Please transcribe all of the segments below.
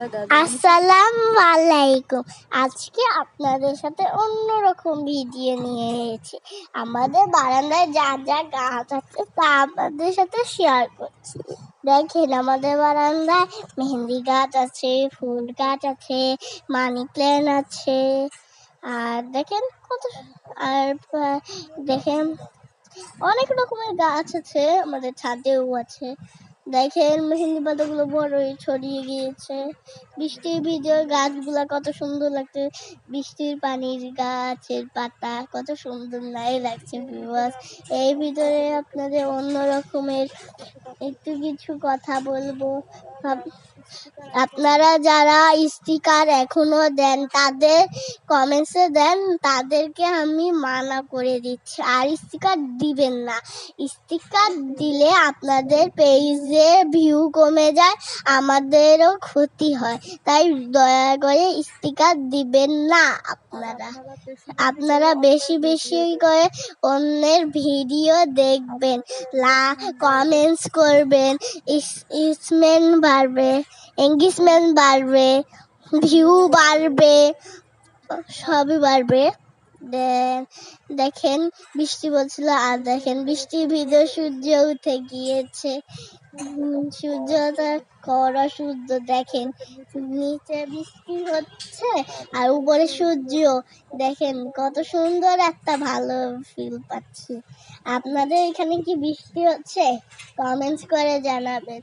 আসসালামু আলাইকুম আজকে আপনাদের সাথে অন্যরকম ভিডিও নিয়ে এসেছি। আমাদের বারান্দায় যা যা গাছ আছে তা আপনাদের সাথে শেয়ার করছি। দেখেন আমাদের বারান্দায় মেহেন্দি গাছ আছে, ফুল গাছ আছে মানি প্ল্যান্ট আছে। আর দেখেন কত আর দেখেন অনেক রকমের গাছ আছে, আমাদের ছাদেও আছে। দেখেন মেহেন্দি পাতাগুলো বড় ছড়িয়ে গিয়েছে। বৃষ্টির ভিজে গাছগুলা কত সুন্দর লাগছে। বৃষ্টির পানির গাছের পাতা কত সুন্দর নাই লাগছে ভিউয়ার্স এই ভিতরে আপনাদের অন্য রকমের একটু কিছু কথা বলব। আপনারা যারা স্টিকার এখনও দেন, তাদের কমেন্টসে দেন, তাদেরকে আমি মানা করে দিচ্ছি। আর স্টিকার দিবেন না। স্টিকার দিলে আপনাদের পেজে ভিউ কমে যায়, আমাদেরও ক্ষতি হয়। তাই দয়া করে স্টিকার দিবেন না আপনারা। আপনারা বেশি বেশি করে অন্যের ভিডিও দেখবেন, লা, কমেন্টস করবেন ইসমেন্ট বাড়বে, এঙ্গেজমেন্ট বাড়বে, ভিউ বাড়বে, সবই বাড়বে। দেখেন, বৃষ্টি বলছিল, আর দেখেন, বৃষ্টির ভিতরে সূর্য উঠে গিয়েছে। সূর্যটা কড়া সূর্য, দেখেন, নিচে বৃষ্টি হচ্ছে, আর উপরে সূর্য। দেখেন, কত সুন্দর একটা ভালো ফিল পাচ্ছি। আপনাদের এখানে কি বৃষ্টি হচ্ছে? কমেন্টস করে জানাবেন।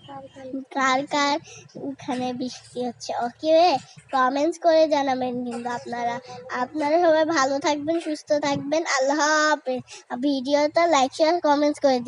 কার কার এখানে বৃষ্টি হচ্ছে? ওকে কমেন্টস করে জানাবেন কিন্তু আপনারা। আপনারা সবাই ভালো থাকবেন সুস্থ থাকবেন আল্লাহ হাফেজ ভিডিওটা লাইক শেয়ার কমেন্টস করে দিন